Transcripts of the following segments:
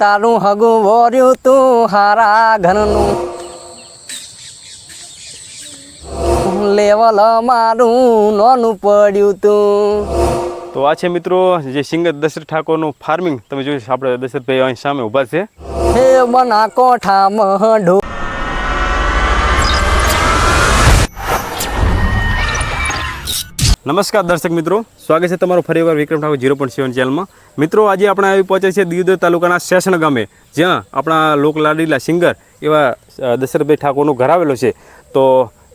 તારું હગું વોર્યું તું હારા ઘરનું. લેવલ મારું નોનું પડ્યું તું. તો આ છે મિત્રો જે સિંગર દશરથ ઠાકોરનું ફાર્મિંગ તમે જોયું આપણે દશરથભાઈ અહીં સામે ઊભા છે. હે બના કોઠા ઢો નમસ્કાર દર્શક મિત્રો. સ્વાગત છે તમારું ફરી એકવાર Vikram Thakor zero point seven ચેનલમાં મિત્રો, આજે આપણે આવી પહોંચે છે દિયોદર તાલુકાના શેષણ ગામે, જ્યાં આપણા લોકલાડીલા સિંગર એવા દશરથભાઈ ઠાકોરનું ઘર આવેલું છે. તો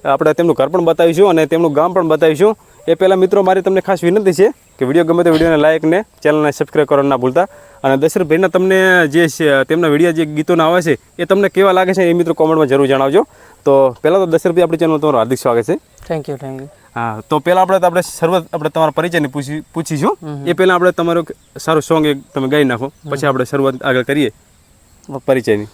આપણે તેમનું ઘર પણ બતાવીશું અને તેમનું ગામ પણ બતાવીશું. એ પહેલાં મિત્રો, મારી તમને ખાસ વિનંતી છે કે વીડિયો ગમે તો વિડીયોને લાઇક ને ચેનલને સબસ્ક્રાઈબ કરવાનું ના ભૂલતા. અને દશરથભાઈના તમને જે તેમના વીડિયો જે ગીતોના આવે છે, એ તમને કેવા લાગે છે એ મિત્રો કોમેન્ટમાં જરૂર જણાવજો. તો પહેલાં તો દશરથભાઈ આપણી ચેનલ તમારું હાર્દિક સ્વાગત છે. થેન્ક યુ થેન્ક યુ હા તો પહેલાં આપણે તો આપણે શરૂઆત આપણે તમારા પરિચયને પૂછી પૂછીશું. એ પહેલાં આપણે તમારું સારું સોંગ એક તમે ગાઈ નાખો. પછી આપણે શરૂઆત આગળ કરીએ. પરિચયની.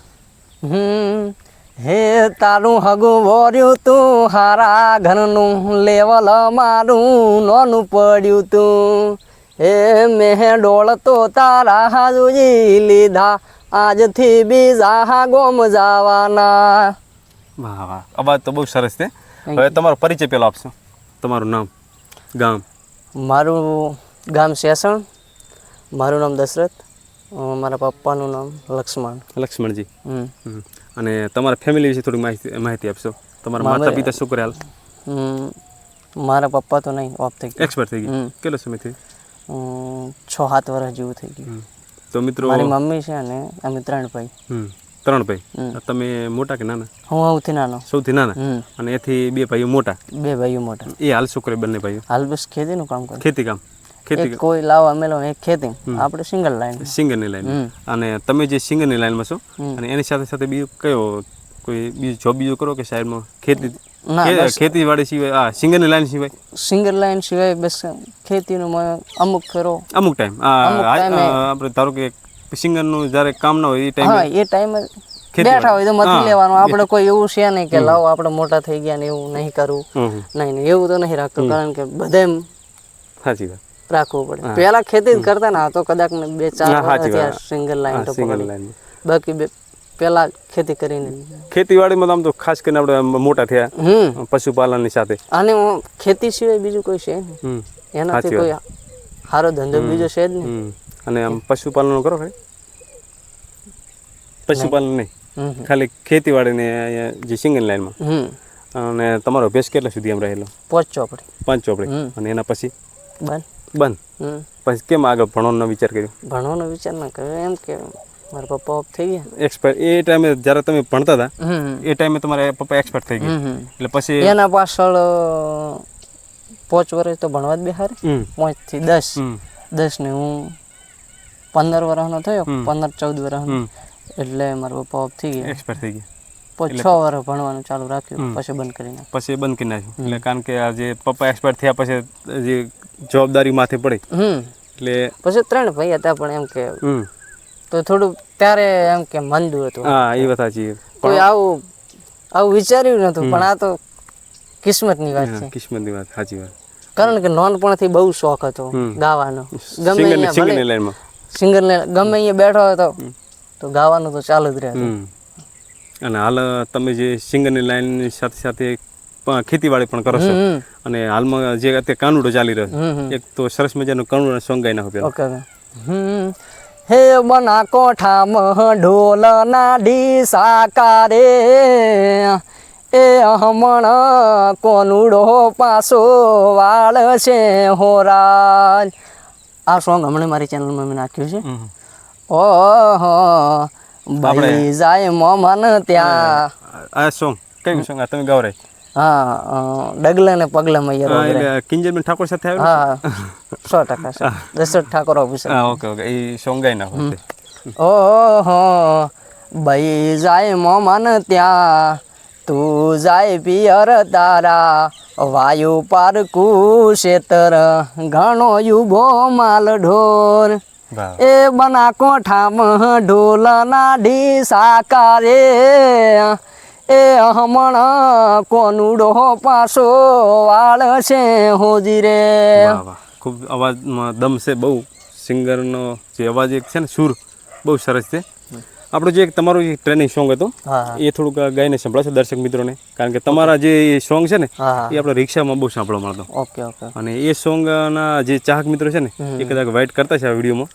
હે તારું હગું વોર્યું તું હારા ઘરનું લેવલ મારું નોનું પડ્યું તું. હે મેં ડોળતો તારા હાજુજી લીધા આજથી બીજા ગોમ જવાના. વાહ વાહ. અવાજ તો બહુ સરસ છે. હવે તમારો પરિચય પેલો આપશો. તમારું નામ ગામ. મારું ગામ શેસણ. મારું નામ દશરથ. મારા પપ્પાનું નામ લક્ષ્મણ. લક્ષ્મણજી. અને તમારા ફેમિલી વિશે થોડી માહિતી માહિતી આપશો? તમારા માતા પિતા શું કરે હાલ મારા પપ્પા તો નહીં ઓફ થઈ એક્સપર્ટ થઈ ગયા. કેટલો સમય થઈ છ સાત વર્ષ જેવું થઈ ગયું. તો મિત્રો મારી મમ્મી છે અને અમે ત્રણ ભાઈ. ત્રણ ભાઈ? તમે મોટા કે નાના? હું સૌથી નાનો. સૌથી નાના? અને એથી બે ભાઈઓ મોટા? બે ભાઈઓ મોટા. એ હાલ શું કરે બંને ભાઈઓ? હાલ બસ ખેતીનું કામ કરે. ખેતી કામ. ખેતી કોઈ લાવવા મેલો એક ખેતી. આપણે સિંગલ લાઈન. સિંગરની લાઈન. અને તમે જે સિંગરની લાઈનમાં છો અને એની સાથે સાથે બીજું કયો કોઈ બીજું જોબ બીજું કરો કે સાઈડમાં ખેતી ખેતી ખેતીવાડી સિવાય આ સિંગરની લાઈન સિવાય? સિંગલ લાઈન સિવાય બસ ખેતીનું અમુક ફેરો અમુક ટાઈમ આપણે ધારો કે સિંગરનું જ્યારે કામ ના હોય એ ટાઈમે એ ટાઈમ બેઠા હોય તો મથી લેવાનું. આપણે કોઈ એવું છે નહીં કે લાવો આપણે મોટા થઈ ગયા ને એવું નહીં કરવું હમ. નહીં નહીં એવું તો નહીં રાખતું કારણ કે બધે સાચી વાત. રાખવું પડે. પહેલા ખેતી જ કરતા ને આ તો કદાચ ને બે ચાર હા, સાચી વાત. સિંગલ લાઈન તો સિંગલ પકડી. લાઈન બાકી બે પેલા ખેતી કરીને. ખેતીવાડીમાં તો આમ તો ખાસ કરીને આપણે મોટા થયા. હમ. પશુપાલનની સાથે. અને હું ખેતી સિવાય બીજું કોઈ છે નહીં. હમ. એનાથી કોઈ સારો ધંધો બીજો છે જ નહીં. હમ. અને આમ પશુપાલન કરો ભાઈ પશુપાલન નહીં. ખાલી ખેતીવાડીને જે સિંગલ લાઈનમાં. અને તમારો અભ્યાસ કેટલા સુધી એમ રહેલો? પાંચ ચોપડી. પાંચ ચોપડી. અને એના પછી? બંધ. બંધ. પછી કેમ આગળ ભણવાનો વિચાર કર્યો? ભણવાનો વિચાર ના કર્યો. એમ કે મારા પપ્પા ઓફ થઈ ગયા. એક્સપર્ટ એ ટાઈમે જ્યારે તમે ભણતા હતા એ ટાઈમે તમારા પપ્પા એક્સપર્ટ થઈ ગયા. એટલે પછી એના પાછળ પાંચ વર્ષ તો ભણવા જ બેહારે. હમ. પાંચથી દસ. દસ ને હું પંદર વર્ષનો થયો પંદર ચૌદ વર્ષનો એટલે મારા પપ્પા ઓફ થઈ ગયા. એક્સપર્ટ થઈ ગયા. છ વર્ષ ભણવાનું ચાલુ રાખ્યું પછી બંધ કરી નાખ્યું. પછી બંધ કરી નાખ્યું. એટલે કારણ કે આ જે પપ્પા એક્સપર્ટ થયા પછી જે જવાબદારી માથે પડી. એટલે પછી ત્રણ ભાઈ હતા પણ એમ કે તો થોડું ત્યારે એમ કે મંદું હતું. હા એ વાત સાચી કોઈ આવું આવું વિચાર્યું નતું પણ આ તો કિસ્મતની વાત છે. કિસ્મતની વાત સાચી વાત. કારણ કે નાનપણથી બહુ શોખ હતો. ગાવાનો. ગમે ભલે લાઈનમાં સિંગર ને ગમે અહીંયા બેઠો હોય તો ગાવાનું તો ચાલુ જ રહે. અને હાલ તમે જે સિંગરની લાઈનની સાથે સાથે ખેતીવાડી પણ કરો છો. અને હાલમાં જે અત્યારે કાનુડો ચાલી રહ્યો છે એક તો સરસ મજાનો કાનુડો સોંગ ગાઈ નાખો પેલા. હે બના કોઠામાં ઢોલ ના ઢીસા કારે એ હમણ કોનુડો પાસો વાળ છે હોરાજ આ સોંગ હમણાં મારી ચેનલમાં મેં નાખ્યું છે. ઓહો ભાઈ જાય મોમન ત્યાં. આ સોંગ કયું સોંગ તમે ગાવ હા ડગલા ને પગલા મૈયર કિંજલબેન ઠાકોર સાથે આવ્યો હા સો ટકા Dashrath Thakor officer okay okay. એ સોંગ ગાઈ નાખો ઓહો ભાઈ જાય મોમન ત્યાં. તું જાય પિયર તારા. વાયુ પારકું શેતર ઘણો યુભો માલ ઢોર. એ બના કોઠામાં ઢોલ ના સાકારે એ હમણ કોનુડો પાસો વાળ છે હોજી રે ખૂબ અવાજમાં દમ છે બહુ. સિંગરનો જે અવાજ એક છે ને સુર બહુ સરસ છે. આપણું જે તમારું જે ટ્રેનિંગ સોંગ હતો એ થોડુંક ગાઈને સંભળાશો દર્શક મિત્રોને કારણ કે તમારા જે સોંગ છે ને એ આપણે રિક્ષામાં બહુ સાંભળવા મળતો. Okay okay. અને એ સોંગના જે ચાહક મિત્રો છે ને એ કદાચ વાઇટ કરતા છે આ વિડીયોમાં.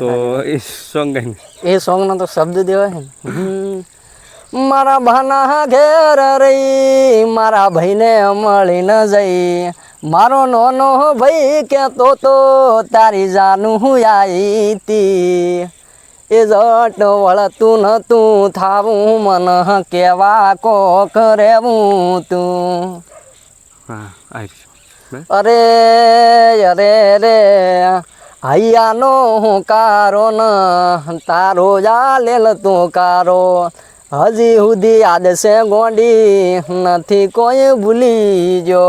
તો એ સોંગ ગાઈને. એ સોંગનો તો શબ્દ દેવાય. ને મારા ભાના ઘેર રહી મારા ભાઈને મળી ન જઈ. મારો નોનો ભાઈ કહેતો તો તારી જાનું હું આઈ તી. એ જટ વળતું નતું થાવું મન કેવા કોક રેવું તું. અરે અરે રે હૈયાનો હું કારો ન તારો જાલેલ તું કારો. હજી સુધી યાદ છે ગોંડી નથી કોઈ ભૂલી જો.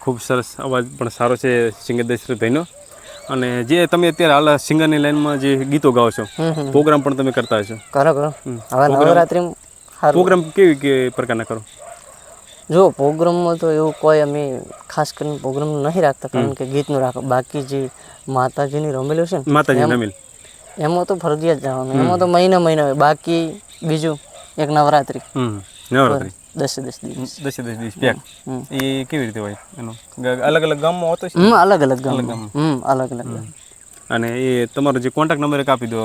ખૂબ સરસ અવાજ પણ સારો છે સિંગર દશરથભાઈનો અને જે તમે અત્યારે હાલ સિંગરની લાઈનમાં જે ગીતો ગાઓ છો પ્રોગ્રામ પણ તમે કરતા હશો કરો કરો. હવે નવરાત્રિ પ્રોગ્રામ કેવી કે પ્રકારના કરો? જો પ્રોગ્રામમાં તો એવું કોઈ અમે ખાસ કરીને પ્રોગ્રામ નહીં રાખતા કારણ કે ગીતનું રાખો બાકી જે માતાજીની રમેલું છે ને માતાજી રમેલ. એમાં તો ફરજિયાત જવાનું. એમાં તો મહિના મહિના બાકી બીજું એક નવરાત્રિ. નવરાત્રી. દસે દસ દિવસ. દસે દસ દિવસ પેક. એ કેવી રીતે હોય એનો? અલગ અલગ ગામમાં હોતો છે? અલગ અલગ ગામ હમ અલગ અલગ અને એ તમારો જે કોન્ટેક્ટ નંબર એક આપી દો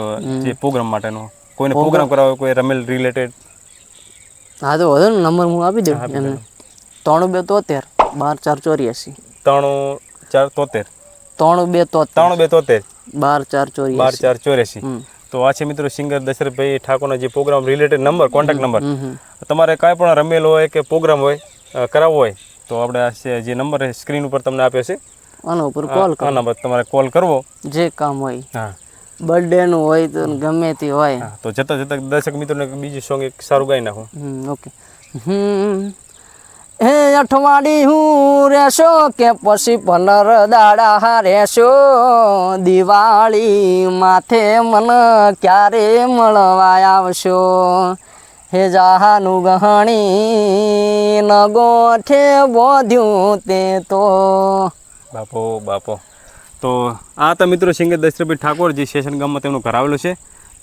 જે પ્રોગ્રામ માટેનો. કોઈને પ્રોગ્રામ કરાવો કોઈ રમેલ રિલેટેડ હા તો વધુ નંબર હું આપી દઉં. એમને ત્રણ બે તોતેર બાર ચાર ચોર્યાસી. ત્રણ ચાર તોતેર. ત્રણ બે તો ત્રણ બે તોતેર. બાર ચાર બાર ચાર ચોર્યાસી. તો આ છે મિત્રો સિંગર દશરથભાઈ ઠાકોરનો જે program related number contact number તમારે કાંઈ પણ રમેલો હોય કે પ્રોગ્રામ હોય કરાવવો હોય તો આપણે આ જે નંબર સ્ક્રીન ઉપર તમને આપ્યો છે. આના ઉપર કોલ આ નંબર તમારે કોલ કરવો. જે કામ હોય. હા. બર્થડે નું હોય તો ગમે તે હોય. તો જતા જતા દર્શક મિત્રોને બીજું સોંગ એક સારું ગાઈ નાખો. Okay hmm. હે અઠવાડી હું રહેશો કે પછી પંદર દાડા રહેશો દિવાળી માથે મન ક્યારે મળવા આવશો? હે જાહાનું ગહણી ન ગોઠે બોધ્યું તે તો. બાપો બાપો. તો આ હતા મિત્રો સિંગર દશરથભાઈ ઠાકોર જે સેશન ગામમાં તેમનું ઘર આવેલું છે.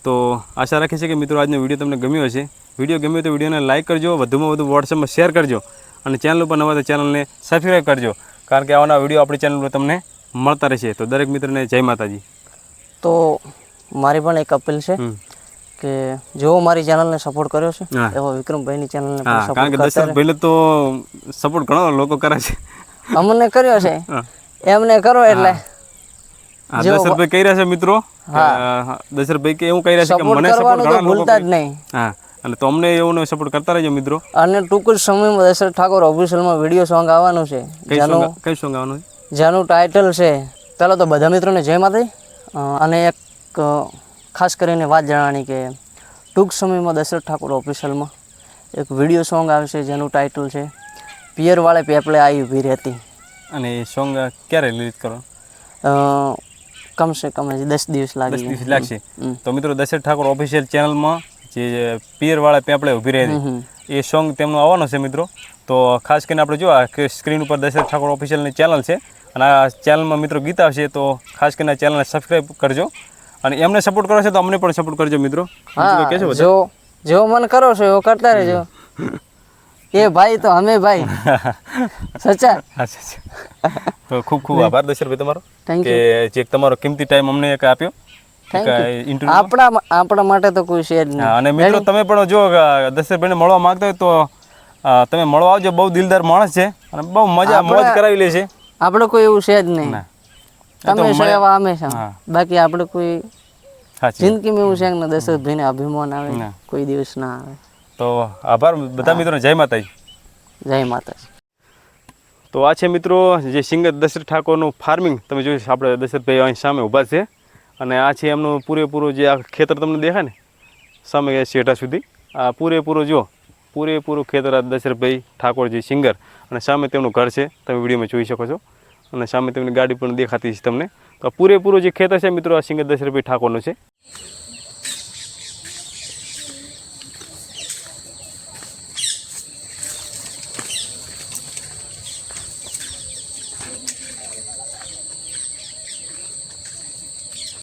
તો આશા રાખે છે કે મિત્રો આજનો વીડિયો તમને ગમ્યો હશે. વીડિયો ગમ્યો તો વિડીયોને લાઇક કરજો, વધુમાં વધુ વોટ્સએપમાં શેર કરજો. અને ચેનલ ઉપર નવા તો ચેનલને સબસ્ક્રાઈબ કરજો. કારણ કે આવાના વીડિયો આપણી ચેનલ પર તમને મળતા રહેશે. તો દરેક મિત્રને જય માતાજી. તો મારી પણ એક અપીલ છે. કે જેવો મારી ચેનલને સપોર્ટ કર્યો છે એવો વિક્રમભાઈની ચેનલને કારણ કે દશરથભાઈને તો સપોર્ટ ઘણો લોકો કરે છે. અમને કર્યો છે? એમને કરો એટલે. દશરથભાઈ કહી રહ્યા છે મિત્રો. દશરથભાઈ કે એવું કહી રહ્યા છે કે મને સપોર્ટ ઘણા લોકો ભૂલતા જ નહીં. હા. અને તો અમને એવું સપોર્ટ કરતા રહેજો મિત્રો. અને ટૂંક જ સમયમાં દશરથ ઠાકોર ઓફિશિયલમાં વીડિયો સોંગ આવવાનું છે. જેનું કઈ સોંગ આવવાનું છે? જેનું ટાઇટલ છે ચાલો તો બધા મિત્રોને જય માતા અને એક ખાસ કરીને વાત જણાવવાની કે ટૂંક સમયમાં દશરથ ઠાકોર ઓફિશિયલમાં એક વીડિયો સોંગ આવશે જેનું ટાઇટલ છે પિયરવાળે પેપલે આવી ઊભી રહેતી. અને એ સોંગ ક્યારે રિલીઝ કરો? કમસે કમ દસ દિવસ દસ દિવસ લાગશે. તો મિત્રો દશરથ ઠાકોર ઓફિશિયલ ચેનલમાં જે પિયરવાળા પેપડે ઊભી રહે હમ. એ સોંગ તેમનો આવવાનો છે મિત્રો. તો ખાસ કરીને આપણે જો આ કે સ્ક્રીન ઉપર દશરથ ઠાકોર ઓફિશિયલની ચેનલ છે અને આ ચેનલમાં મિત્રો ગીત આવશે તો ખાસ કરીને આ ચેનલને સબસ્ક્રાઈબ કરજો. અને એમને સપોર્ટ કરો છો તો અમને પણ સપોર્ટ કરજો મિત્રો. કહેશો જો જેવો મન કરો છો એવો કરતા રહેજો. એ ભાઈ તો અમે ભાઈ. સચા? તો ખૂબ ખૂબ આભાર દશરથભાઈ તમારો. કે જે તમારો કિંમતી ટાઈમ અમને એક આપ્યો. આપણા આપણા માટે તો કોઈ જ નહીં. અને મિત્રો તમે પણ જો દશરથભાઈને મળવા માંગતા હોય તો તમે મળવા આવજો. બહુ દિલદાર માણસ છે અને બહુ મજા મોજ કરાવી લે છે. આપણે કોઈ એવું છે જ નહીં. ના. તમે સેવા એવા અમે છો. હા. બાકી આપણે કોઈ જિંદગી જિંદગીમાં એવું છે કે ભાઈ દશરથભાઈને અભિમાન આવે ના. કોઈ દિવસ ના આવે. તો આભાર બધા મિત્રો જય માતાજી. જય માતાજી. તો આ છે મિત્રો જે સિંગર દશરથ ઠાકોરનું ફાર્મિંગ તમે જોઈ આપણે દશરથભાઈ અહીં સામે ઊભા છે. અને આ છે એમનું પૂરેપૂરું જે આ ખેતર તમને દેખાય ને, સામે શેઠા સુધી, આ પૂરેપૂરું જો પૂરેપૂરું ખેતર આ દશરથભાઈ ઠાકોરજી સિંગર. અને સામે તેમનું ઘર છે, તમે વિડીયોમાં જોઈ શકો છો. અને સામે તેમની ગાડી પણ દેખાતી છે તમને. તો પૂરેપૂરું જે ખેતર છે મિત્રો, આ સિંગર દશરથભાઈ ઠાકોરનું છે.